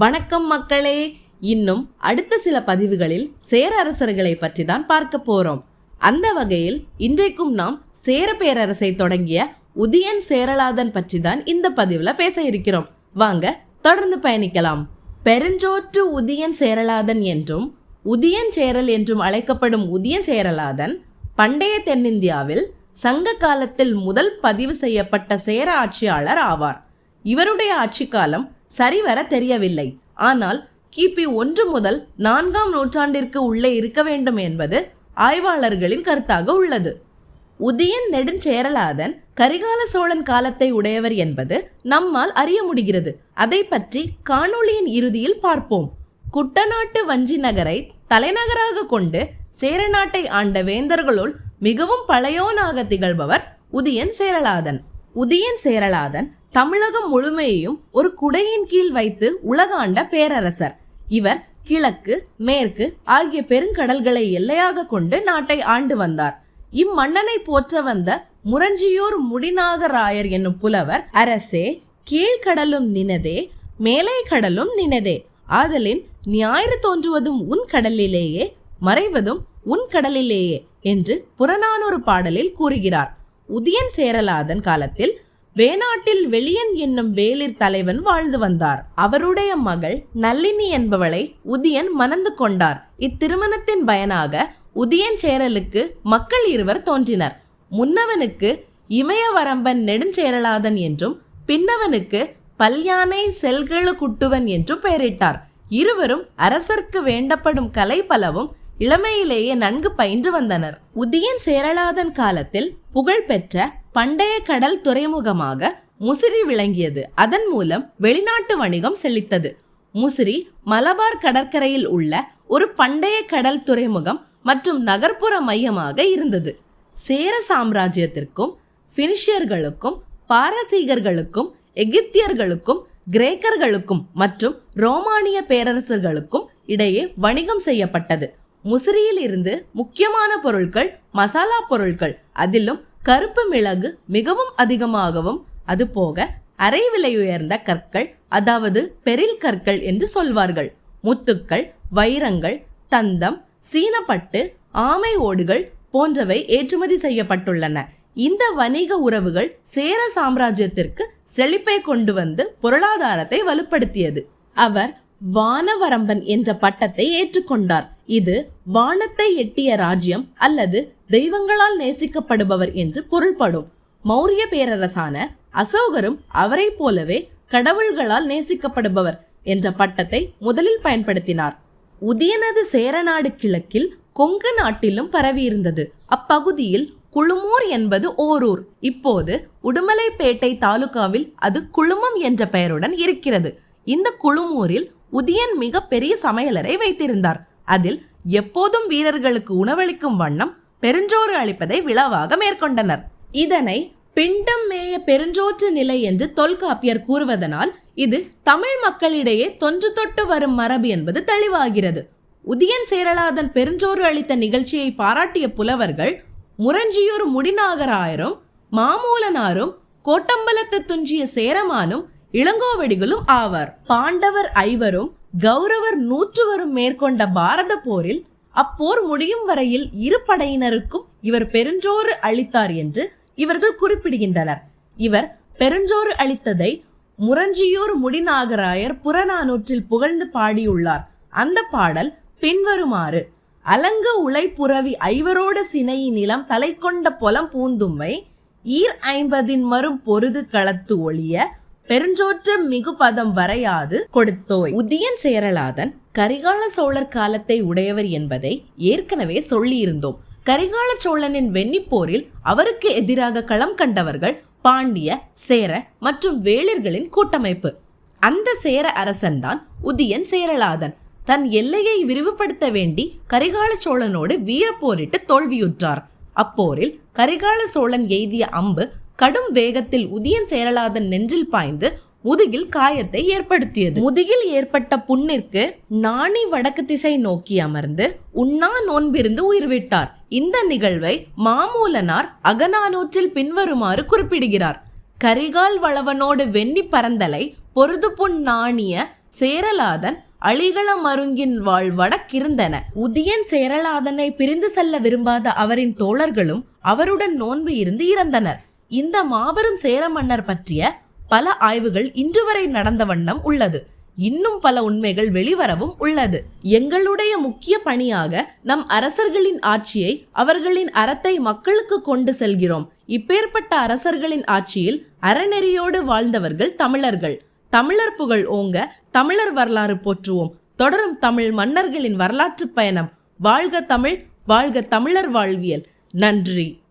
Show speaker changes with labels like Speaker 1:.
Speaker 1: வணக்கம் மக்களே. இன்னும் அடுத்த சில பதிவுகளில் சேர அரசர்களை பற்றி தான் பார்க்க போறோம். அந்த வகையில் இன்றைக்கும் நாம் சேர பேரரசை தொடங்கிய உதியன் சேரலாதன் பற்றி தான் இந்த பதிவுல பேச இருக்கிறோம். வாங்க தொடர்ந்து பயணிக்கலாம். பெருஞ்சோற்று உதியன் சேரலாதன் என்றும் உதியன் சேரல் என்றும் அழைக்கப்படும் உதியன் சேரலாதன் பண்டைய தென்னிந்தியாவில் சங்க காலத்தில் முதல் பதிவு செய்யப்பட்ட சேர ஆட்சியாளர் ஆவார். இவருடைய ஆட்சி காலம் சரிவர தெரியவில்லை. ஆனால் கிபி ஒன்று முதல் நான்காம் நூற்றாண்டிற்கு உள்ளே இருக்க வேண்டும் என்பது ஆய்வாளர்களின் கருத்தாக உள்ளது. உதயன் நெடுஞ்சேரலாதன் கரிகால சோழன் காலத்தை உடையவர் என்பது நம்மால் அறிய முடிகிறது. அதை பற்றி காணொளியின் இறுதியில் பார்ப்போம். குட்டநாட்டு வஞ்சி நகரை தலைநகராக கொண்டு சேரநாட்டை ஆண்ட வேந்தர்களுள் மிகவும் பழையோனாக திகழ்பவர் உதயன் சேரலாதன். உதயன் சேரலாதன் தமிழகம் முழுமையையும் ஒரு குடையின் கீழ் வைத்து உலகாண்ட பேரரசர். இவர் கிழக்கு மேற்கு ஆகிய பெருங்கடல்களை எல்லையாக கொண்டு நாட்டை ஆண்டு வந்தார். இம்மன்னனை போற்ற வந்த முரஞ்சியூர் முடிநாகராயர் என்னும் புலவர் அரசே கீழ்கடலும் நினதே மேலே கடலும் நினதே. ஆதலின் ஞாயிறு தோன்றுவதும் உன் கடலிலேயே மறைவதும் உன் கடலிலேயே என்று புறநானூறு பாடலில் கூறுகிறார். உதயன் சேரலாதன் காலத்தில் வேணாட்டில் வெளியன் என்னும் வேளிர் தலைவன் வாழ்ந்து வந்தார். அவருடைய மகள் நல்லினி என்பவளை உதியன் மணந்து கொண்டார். இத்திருமணத்தின் பயனாக உதியன் சேரலுக்கு மக்கள் இருவர் தோன்றினர். முன்னவனுக்கு இமயவரம்பன் நெடுஞ்சேரலாதன் என்றும் பின்னவனுக்கு பல்யானை செல்களு குட்டுவன் என்றும் பெயரிட்டார். இருவரும் அரசர்க்கு வேண்டப்படும் கலை பலவும் இளமையிலேயே நன்கு பயின்று வந்தனர். உதியன் சேரலாதன் காலத்தில் புகழ்பெற்ற பண்டைய கடல் துறைமுகமாக முசிறி விளங்கியது. அதன் மூலம் வெளிநாட்டு வணிகம் செழித்தது. முசிறி மலபார் கடற்கரையில் உள்ள ஒரு பண்டைய கடல் துறைமுகம் மற்றும் நகர்ப்புற மையமாக இருந்தது. சேர சாம்ராஜ்யத்திற்கும் பினிஷியர்களுக்கும் பாரசீகர்களுக்கும் எகிப்தியர்களுக்கும் கிரேக்கர்களுக்கும் மற்றும் ரோமானிய பேரரசர்களுக்கும் இடையே வணிகம் செய்யப்பட்டது. முசிறியில் இருந்து முக்கியமான பொருட்கள் மசாலா பொருட்கள் அதிலும் கருப்பு மிளகு மிகவும் அதிகமாகவும் அதுபோக அரை விலை உயர்ந்த கற்கள் அதாவது பெரில் கற்கள் என்று சொல்வார்கள். முத்துக்கள் வைரங்கள் தந்தம் சீனப்பட்டு ஆமை ஓடுகள் போன்றவை ஏற்றுமதி செய்யப்பட்டுள்ளன. இந்த வணிக உறவுகள் சேர சாம்ராஜ்யத்திற்கு செழிப்பை கொண்டு வந்து பொருளாதாரத்தை வலுப்படுத்தியது. அவர் வானவரம்பன் என்ற பட்டத்தை ஏற்றுக்கொண்டார். இது வானத்தை எட்டிய ராஜ்யம் அல்லது தெய்வங்களால் நேசிக்கப்படுபவர் என்று பொருள்படும். மௌரிய பேரரசான அசோகரும் அவரை போலவே கடவுள்களால் நேசிக்கப்படுபவர் என்ற பட்டத்தை முதலில் பயன்படுத்தினார். உதயனது சேரநாடு கிழக்கில் கொங்கு நாட்டிலும் பரவியிருந்தது. அப்பகுதியில் குழுமூர் என்பது ஓரூர். இப்போது உடுமலைப்பேட்டை தாலுகாவில் அது குழுமம் என்ற பெயருடன் இருக்கிறது. இந்த குழுமூரில் உதியன் மிக பெரிய சமையலறை வைத்திருந்தார். அதில் எப்போதும் வீரர்களுக்கு உணவளிக்கும் வண்ணம் பெருஞ்சோறு அளிப்பதை விழாவாக மேற்கொண்டனர். இதனை பிண்டம் மேய பெருஞ்சோற்று நிலை என்று தொல்காப்பியர் கூறுவதனால் இது தமிழ் மக்களிடையே தொன்று தொட்டு வரும் மரபு என்பது தெளிவாகிறது. உதயன் சேரலாதன் பெருஞ்சோறு அளித்த நிகழ்ச்சியை பாராட்டிய புலவர்கள் முரஞ்சியூர் முடிநாகராயரும் மாமூலனாரும் கோட்டம்பலத்து துஞ்சிய சேரமானும் இளங்கோவடிகளும் ஆவார். பாண்டவர் ஐவரும் கௌரவர் நூற்றுவரும் மேற்கொண்ட பாரத போரில் அப்போர் முடியும் வரையில் இரு படையினருக்கும் இவர் பெருஞ்சோறு அளித்தார் என்று இவர்கள் குறிப்பிடுகின்றனர். இவர் பெருஞ்சோறு அளித்ததை முரஞ்சியூர் முடிநாகராயர் புறநானூற்றில் புகழ்ந்து பாடியுள்ளார். அந்த பாடல் பின்வருமாறு அலங்க உழைப்புறவி ஐவரோட சினை நிலம் தலை கொண்ட பொலம் பூந்தும்மை ஈர் ஐம்பதின் மறும் பொருது களத்து ஒளிய பெருஞ்சோற்று மிகுபதம் வரையாது கொடுத்தோய். உதியன் சேரலாதன் கரிகால சோழர் காலத்தை உடையவர் என்பதை ஏற்கனவே சொல்லியிருந்தோம். கரிகால சோழனின் வெண்ணிப்போரில் அவருக்கு எதிராக களம் கண்டவர்கள் பாண்டிய சேர மற்றும் வேளிர்களின் கூட்டமைப்பு. அந்த சேர அரசன்தான் உதியன் சேரலாதன். தன் எல்லையை விரிவுபடுத்த வேண்டி கரிகால சோழனோடு வீரப்போரிட்டு தோல்வியுற்றார். அப்போரில் கரிகால சோழன் எய்திய அம்பு கடும் வேகத்தில் உதியன் சேரலாதன் நெஞ்சில் பாய்ந்து முதுகில் காயத்தை ஏற்படுத்தியது. முதுகில் ஏற்பட்ட புண்ணிற்கு நாணி வடக்கு திசை நோக்கி அமர்ந்து உண்ணா நோன்பிருந்து உயிர்விட்டார். இந்த நிகழ்வை மாமூலனார் அகநானூற்றில் பின்வருமாறு குறிப்பிடுகிறார். கரிகால் வளவனோடு வெண்ணி பரந்தலை பொருது புண் நாணிய சேரலாதன் அழிகள மருங்கின் வாழ் வடக்கிருந்தன உதியன் சேரலாதனை பிரிந்து செல்ல விரும்பாத அவரின் தோழர்களும் அவருடன் நோன்பு இருந்து இறந்தனர். இந்த மாபெரும் சேர மன்னர் பற்றிய பல ஆய்வுகள் இன்று வரை நடந்த வண்ணம் உள்ளது. இன்னும் பல உண்மைகள் வெளிவரவும் உள்ளது. எங்களுடைய முக்கிய பணியாக நம் அரசர்களின் ஆட்சியை அவர்களின் அறத்தை மக்களுக்கு கொண்டு செல்கிறோம். இப்பேற்பட்ட அரசர்களின் ஆட்சியில் அறநெறியோடு வாழ்ந்தவர்கள் தமிழர்கள். தமிழர் புகழ் ஓங்க தமிழர் வரலாறு போற்றுவோம். தொடரும் தமிழ் மன்னர்களின் வரலாற்று பயணம். வாழ்க தமிழ் வாழ்க தமிழர் வாழ்வியல். நன்றி.